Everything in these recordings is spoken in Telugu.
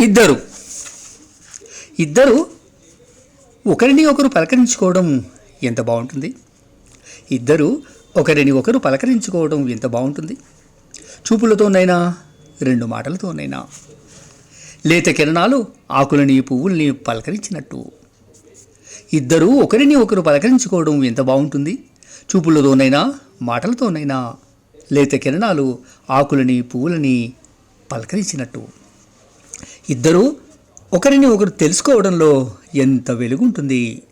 ఇద్దరు. ఇద్దరు ఒకరిని ఒకరు పలకరించుకోవడం ఎంత బాగుంటుంది? ఇద్దరు ఒకరిని ఒకరు పలకరించుకోవడం ఎంత బాగుంటుంది? చూపులతోనైనా రెండు మాటలతోనైనా. లేత కిరణాలు ఆకులని పువ్వుల్ని పలకరించినట్టు. ఇద్దరూ ఒకరిని ఒకరు పలకరించుకోవడం ఎంత బాగుంటుంది? చూపులతోనైనా మాటలతోనైనా లేత కిరణాలు ఆకులని పువ్వులని పలకరించినట్టు. ఇద్దరూ ఒకరిని ఒకరు తెలుసుకోవడంలో ఎంత వెలుగుంటుంది?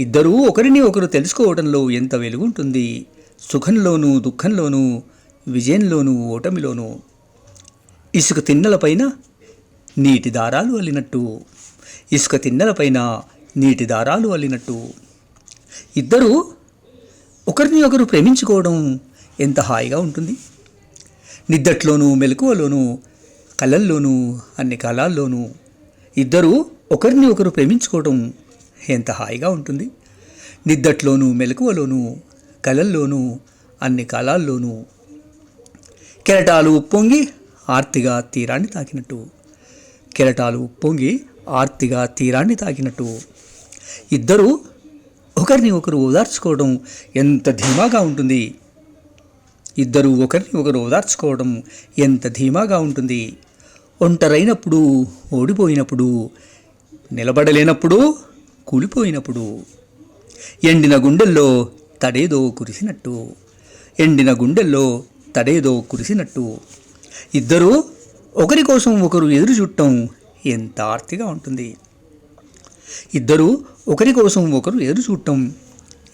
ఇద్దరూ ఒకరిని ఒకరు తెలుసుకోవడంలో ఎంత వెలుగుంటుంది? సుఖంలోనూ దుఃఖంలోనూ విజయంలోనూ ఓటమిలోనూ. ఇసుక తిన్నెలపైన నీటి దారాలు అల్లినట్టు. ఇసుక తిన్నెలపైన నీటి దారాలు అల్లినట్టు. ఇద్దరూ ఒకరిని ఒకరు ప్రేమించుకోవడం ఎంత హాయిగా ఉంటుంది? నిద్దట్లోనూ మెలకువలోనూ కళల్లోనూ అన్ని కాలాల్లోనూ ఇద్దరూ ఒకరిని ఒకరు ప్రేమించుకోవడం ఎంత హాయిగా ఉంటుంది. నిద్దట్లోనూ మెలకువలోనూ కళల్లోనూ అన్ని కాలాల్లోనూ కెరటాలు ఉప్పొంగి ఆర్తిగా తీరాన్ని తాకినట్టు కెరటాలు ఉప్పొంగి ఆర్తిగా తీరాన్ని తాకినట్టు ఇద్దరూ ఒకరిని ఒకరు ఓదార్చుకోవడం ఎంత ధీమాగా ఉంటుంది. ఇద్దరు ఒకరిని ఒకరు ఓదార్చుకోవడం ఎంత ధీమాగా ఉంటుంది. ఒంటరైనప్పుడు ఓడిపోయినప్పుడు నిలబడలేనప్పుడు కూలిపోయినప్పుడు. ఎండిన గుండెల్లో తడేదో కురిసినట్టు. ఎండిన గుండెల్లో తడేదో కురిసినట్టు. ఇద్దరూ ఒకరి కోసం ఒకరు ఎదురు చుట్టం ఎంత ఆర్తిగా ఉంటుంది. ఇద్దరూ ఒకరి కోసం ఒకరు ఎదురు చూడటం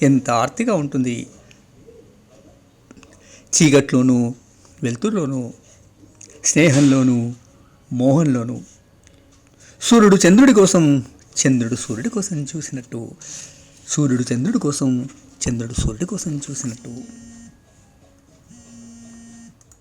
ఎంత ఆర్తిగా ఉంటుంది. చీకట్లోనూ వెలుతురులోనూ స్నేహంలోనూ మోహంలోనూ సూర్యుడు చంద్రుడి కోసం చంద్రుడు సూర్యుడి కోసం చూసినట్టు. సూర్యుడు చంద్రుడి కోసం చంద్రుడు సూర్యుడి కోసం చూసినట్టు.